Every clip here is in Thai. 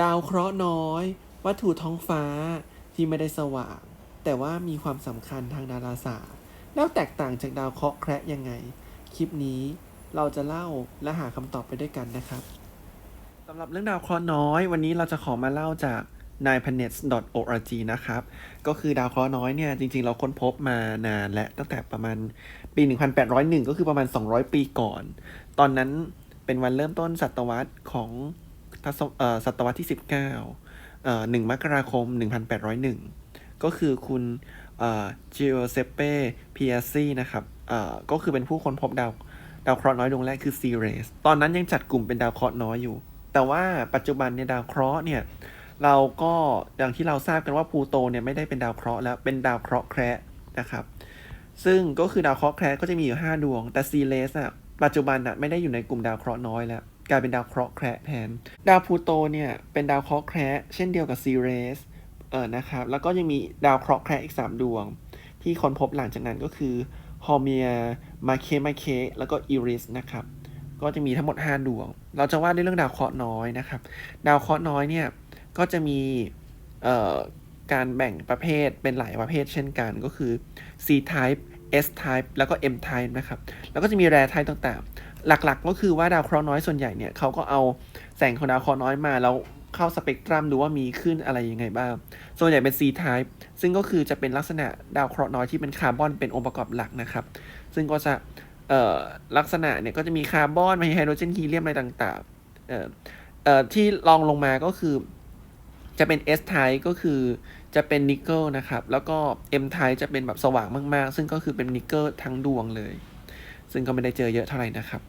ดาวเคราะห์น้อย วัตถุท้องฟ้าที่ไม่ได้สว่าง แต่ว่ามีความสำคัญทางดาราศาสตร์ แล้วแตกต่างจากดาวเคราะห์แคระยังไง คลิปนี้เราจะเล่าและหาคำตอบไปด้วยกันนะครับสำหรับเรื่องดาวเคราะห์น้อย วันนี้เราจะขอมาเล่าจาก 9planets.org นะครับ ก็คือดาวเคราะห์น้อยเนี่ย จริง ๆ เราค้นพบมานานและตั้งแต่ประมาณปี 1801 ก็คือประมาณ 200 ปีก่อน ตอนนั้นเป็นวันเริ่มต้นศตวรรษของ ทศศตวรรษที่ 19เอ่อ1มกราคม 1801 ก็คือคุณเอ่อจิโอเซเป้พิอาซีนะครับเอ่อก็คือเป็นผู้ค้นพบดาวดาวเคราะห์น้อยดวงแรกคือซีเรสตอนนั้นยังจัดกลุ่มเป็นดาวเคราะห์น้อยอยู่ แต่ว่าปัจจุบันเนี่ยดาวเคราะห์เนี่ยเราก็อย่างที่เราทราบกันว่าพลูโตเนี่ยไม่ได้เป็นดาวเคราะห์แล้วเป็นดาวเคราะห์แคระนะครับ ซึ่งก็คือดาวเคราะห์แคระก็จะมีอยู่ 5 ดวง แต่ซีเลสอะปัจจุบันอะไม่ได้อยู่ในกลุ่มดาวเคราะห์น้อยแล้ว กลายเป็นดาวเคราะห์แคระแทน ดาวพูโตเนี่ยเป็นดาวเคราะห์แคระเช่นเดียวกับซีเรสเออนะครับแล้วก็ยังมีดาวเคราะห์แคระอีก 3 ดวง ที่ค้นพบหลังจากนั้นก็คือฮอร์เมียมาเคมาเคแล้วก็อิริสนะครับก็จะมีทั้งหมด 5 ดวง เราจะว่าด้วยเรื่องดาวเคราะห์น้อยนะครับ ดาวเคราะห์น้อยเนี่ยก็จะมีเอ่อการแบ่งประเภทเป็นหลายประเภทเช่นกันก็คือ C type S type แล้วก็ M type นะครับ แล้วก็จะมี rare type ต่างๆ หลักๆ ก็คือว่าดาวเคราะห์น้อยส่วนใหญ่เนี่ยเขาก็เอาแสงของดาวเคราะห์น้อยมาแล้วเข้าสเปกตรัมดูว่ามีขึ้นอะไรยังไงบ้าง ส่วนใหญ่เป็น C type ซึ่งก็คือจะเป็นลักษณะดาวเคราะห์น้อยที่เป็นคาร์บอนเป็นองค์ประกอบหลักนะครับ ซึ่งก็จะลักษณะเนี่ยก็จะมีคาร์บอนมีไฮโดรเจนฮีเลียมอะไรต่างๆที่ลองลงมาก็คือจะเป็น S type ก็คือจะเป็นนิกเกิลนะครับ แล้วก็ M type จะเป็นแบบสว่างมากๆ ซึ่งก็คือเป็นนิกเกิลทั้งดวงเลย ซึ่งก็ไม่ได้เจอเยอะเท่าไหร่นะครับ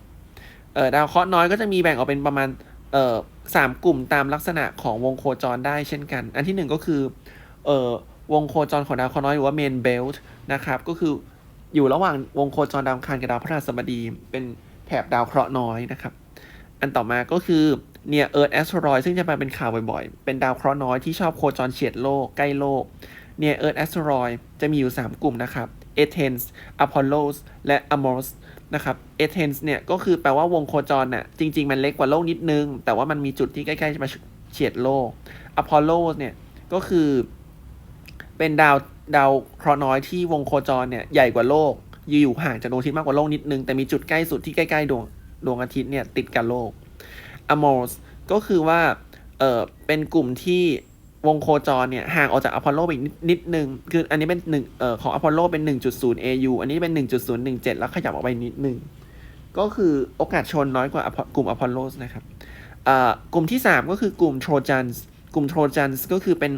เออดาวเคราะห์น้อยก็จะมีแบ่งออกเป็นประมาณเออสามกลุ่มตามลักษณะของวงโคจรได้เช่นกัน อันที่หนึ่งก็คือเออวงโคจรของดาวเคราะห์น้อยหรือว่า main belt นะครับก็คืออยู่ระหว่างวงโคจรดาวคารกับดาวพฤหัสบดี เป็นแถบดาวเคราะห์น้อยนะครับ อันต่อมาก็คือ near earth asteroid ซึ่งจะมาเป็นข่าวบ่อยๆ เป็นดาวเคราะห์น้อยที่ชอบโคจรเฉียดโลกใกล้โลก near earth asteroid จะมีอยู่ 3 กลุ่มนะครับ Athens Apollos และ Amos นะครับ Athens เนี่ยก็คือแปลว่าวงโคจรน่ะจริง ๆ มันเล็กกว่าโลกนิดนึง แต่ว่ามันมีจุดที่ใกล้ๆจะมาเฉียดโลก Apollo เนี่ยก็คือเป็นดาวดาวเคราะห์น้อยที่วงโคจรเนี่ยใหญ่กว่าโลกอยู่ห่างจากดวงอาทิตย์มากกว่าโลกนิดนึง แต่มีจุดใกล้สุดที่ใกล้ๆดวงดวงอาทิตย์เนี่ยติดกับโลกอโมสก็คือว่าเออเป็นกลุ่มที่ วงโคจรเนี่ยห่างออกจากอพอลโลไปอีกนิดนึง คืออันนี้เป็นหนึ่งเอ่อของอพอลโลเป็น 1.0 AU อันนี้เป็น 1.017 แล้วขยับออกไปนิดนึง ก็คือโอกาสชนน้อยกว่ากลุ่มอพอลโลนะครับอ่ากลุ่มที่ 3 ก็คือกลุ่มโทรจันส์กลุ่มโทรจันส์ก็คือเป็น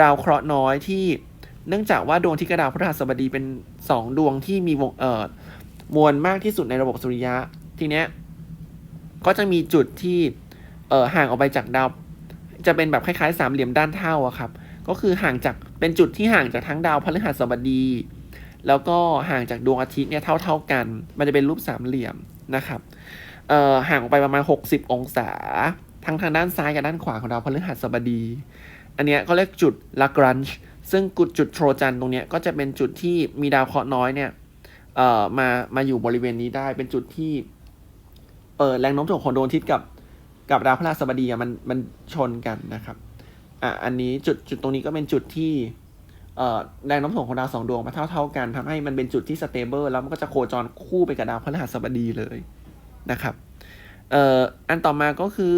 ดาวเคราะห์น้อยที่เนื่องจากว่าดวงที่กระดาวพฤหัสบดีเป็น 2 ดวงที่มีวงเอ่อมวลมากที่สุดในระบบสุริยะ ทีเนี้ยก็จะมีจุดที่เอ่อห่างออกไปจากดาว จะเป็นแบบคล้ายๆสามเหลี่ยมด้านเท่าอะครับ ก็คือห่างจากเป็นจุดที่ห่างจากทั้งดาวพฤหัสบดี แล้วก็ห่างจากดวงอาทิตย์เนี่ยเท่า ๆกัน มันจะเป็นรูปสามเหลี่ยมนะครับห่างออกไปประมาณ 60 องศา ทั้งทางด้านซ้ายกับด้านขวาของดาวพฤหัสบดี อันเนี้ยเขาเรียกจุดลากรันช์ซึ่งกุดจุดโทรจันตรงเนี้ยก็จะเป็นจุดที่มีดาวเคราะห์น้อยเนี่ยเอ่อมามาอยู่บริเวณนี้ได้เป็นจุดที่เออแรงโน้มถ่วงของดวงอาทิตย์กับ กับดาวพฤหัสบดีมันมันชนกันนะครับอะอันนี้จุดจุดตรงนี้ก็เป็นจุดที่เอ่อแรงโน้มถ่วงของดาวสองดวงมาเท่าเท่ากันทำให้มันเป็นจุดที่สเตเบิลแล้วมันก็จะโคจรคู่ไปกับดาวพฤหัสบดีเลยนะครับเอ่ออันต่อมาก็คือ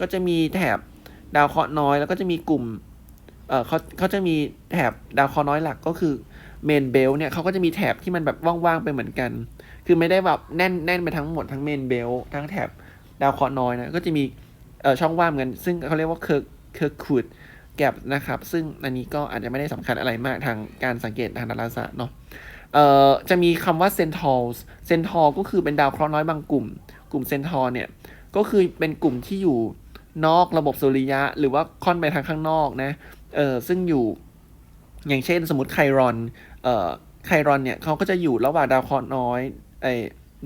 ก็จะมีแถบดาวเคราะห์น้อย แล้วก็จะมีกลุ่มเอ่อเขาเขาจะมีแถบดาวเคราะห์น้อยหลักก็คือเมนเบลเนี่ยเขาก็จะมีแถบที่มันแบบว่างๆไปเหมือนกัน คือไม่ได้แบบแน่นแน่นไปทั้งหมดทั้งเมนเบลทั้งแถบ ดาวเคราะห์น้อยนะก็จะมีช่องว่างเหมือนกัน ซึ่งเขาเรียกว่าเคิร์เคิร์คูดแกบนะครับ ซึ่งอันนี้ก็อาจจะไม่ได้สำคัญอะไรมากทางการสังเกตทางดาราศาสตร์เนาะเอ่อจะมีคำว่าเซนทอลเซนทอลก็คือเป็นดาวเคราะห์น้อยบางกลุ่ม กลุ่มเซนทอลเนี่ย ก็คือเป็นกลุ่มที่อยู่นอกระบบสุริยะ หรือว่าค่อนไปทางข้างนอกนะเออซึ่งอยู่อย่างเช่นสมมติไครอนเอ่อไครอนเนี่ยเขาก็จะอยู่ระหว่างดาวเคราะห์น้อยไอ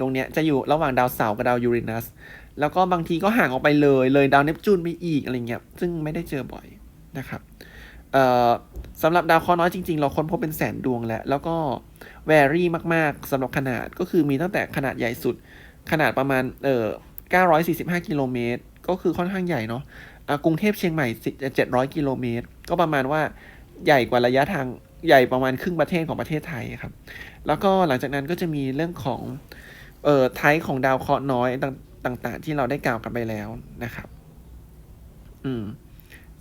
ตรงเนี้ยจะอยู่ระหว่างดาวเสาร์กับดาวยูเรนัส แล้วก็บางทีก็ห่างออกไปเลยเลยดาวเนปจูนไปอีกอะไรเงี้ยซึ่งไม่ได้เจอบ่อยนะครับเอ่อสำหรับดาวเคราะห์น้อยจริง ๆ เราค้นพบเป็นแสนดวงแล้ว แล้วก็แวรี่มากๆสำหรับขนาดก็คือมีตั้งแต่ขนาดใหญ่สุด ขนาดประมาณเอ่อ945 กิโลเมตร ก็คือค่อนข้างใหญ่เนาะอ่ากรุงเทพเชียงใหม่เจ็ดร้อยกิโลเมตร ก็ประมาณว่าใหญ่กว่าระยะทางใหญ่ประมาณครึ่งประเทศของประเทศไทยครับ แล้วก็หลังจากนั้นก็จะมีเรื่องของเอ่อไทป์ของดาวเคราะห์น้อย ต่างๆ ที่เราได้กล่าวกันไปแล้วนะครับ อืม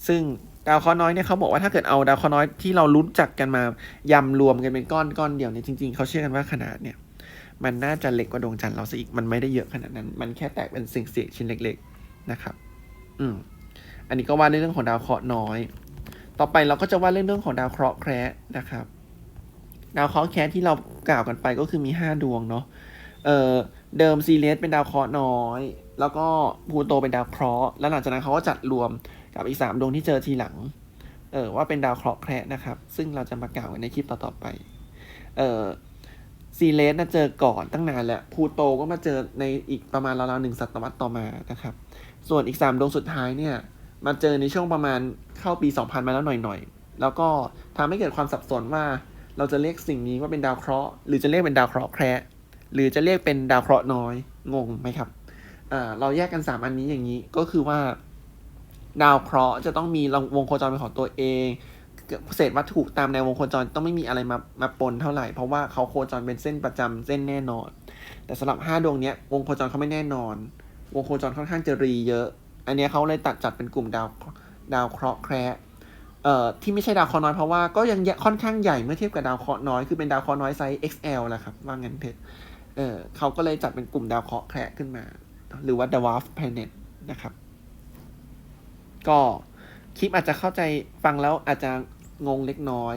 ซึ่งดาวเคราะห์น้อยเนี่ยเขาบอกว่าถ้าเกิดเอาดาวเคราะห์น้อยที่เรารู้จักกันมายำรวมกันเป็นก้อนก้อนเดียวเนี่ยจริงๆเขาเชื่อกันว่าขนาดเนี่ย มันน่าจะเล็กกว่าดวงจันทร์เราซะอีกมันไม่ได้เยอะขนาดนั้น มันแค่แตกเป็นสิ่งเสียชิ้นเล็ก ๆนะครับ อืม อันนี้ก็ว่าในเรื่องของดาวเคราะห์น้อย ต่อไปเราก็จะว่าเรื่องเรื่องของดาวเคราะห์แคระนะครับ ดาวเคราะห์แคระที่เรากล่าวกันไปก็คือมีห้าดวงเนาะเอ่อ เดิมซีเรสเป็นดาวเคราะห์น้อย แล้วก็พูโตเป็นดาวเคราะห์แล้วหลังจากนั้นเขาก็จัดรวมกับอีกสามดวงที่เจอทีหลัง เออว่าเป็นดาวเคราะห์แคระนะครับ ซึ่งเราจะมากล่าวกันในคลิปต่อๆไป เออซีเลสนะเจอก่อนตั้งนานแล้วพูโตก็มาเจอในอีกประมาณราวๆหนึ่งศตวรรษต่อมานะครับ ส่วนอีกสามดวงสุดท้ายเนี่ย มาเจอในช่วงประมาณเข้าปี 2000 มาแล้วหน่อยๆ แล้วก็ทำให้เกิดความสับสนว่าเราจะเรียกสิ่งนี้ว่าเป็นดาวเคราะห์หรือจะเรียกเป็นดาวเคราะห์แคระ หรือจะเรียกเป็นดาวเคราะห์น้อยงงไหมครับเราแยกกัน 3 อันนี้อย่างนี้ก็คือว่าดาวเคราะห์จะต้องมีวงโคจรเป็นของตัวเอง เศษวัตถุตามแนววงโคจรต้องไม่มีอะไรมามาปนเท่าไหร่ เพราะว่าเขาโคจรเป็นเส้นประจำเส้นแน่นอน แต่สำหรับห้าดวงนี้วงโคจรเขาไม่แน่นอน วงโคจรค่อนข้างจะรีเยอะ อันนี้เขาเลยตัดจัดเป็นกลุ่มดาวดาวเคราะห์แคระเอ่อที่ไม่ใช่ดาวเคราะห์น้อยเพราะว่าก็ยังค่อนข้างใหญ่เมื่อเทียบกับดาวเคราะห์น้อยคือเป็นดาวเคราะห์น้อยไซส์ XL แหละครับว่างั้นเถอะ เออเขาก็เลยจัดเป็นกลุ่มดาวเคราะห์แคระขึ้นมา หรือว่า dwarf planet นะครับ ก็คลิปอาจจะเข้าใจฟังแล้วอาจจะงงเล็กน้อย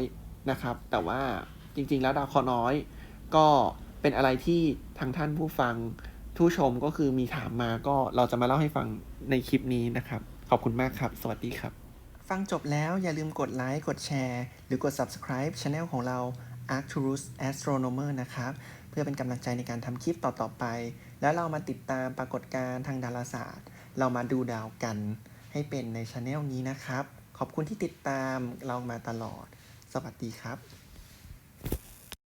นะครับ แต่ว่าจริง ๆ แล้วดาวเคราะห์น้อย ก็เป็นอะไรที่ทางท่านผู้ฟังผู้ชมก็คือมีถามมาก็เราจะมาเล่าให้ฟังในคลิปนี้นะครับ ขอบคุณมากครับ สวัสดีครับ ฟังจบแล้วอย่าลืมกดไลค์กดแชร์ หรือกด subscribe Channel ของเรา Arcturus Astronomer นะครับ เพื่อเป็นกำลังใจในการทำคลิปต่อๆไป แล้วเรามาติดตามปรากฏการณ์ทางดาราศาสตร์ เรามาดูดาวกันให้เป็นในช anel นี้นะครับ ขอบคุณที่ติดตามเรามาตลอด สวัสดีครับ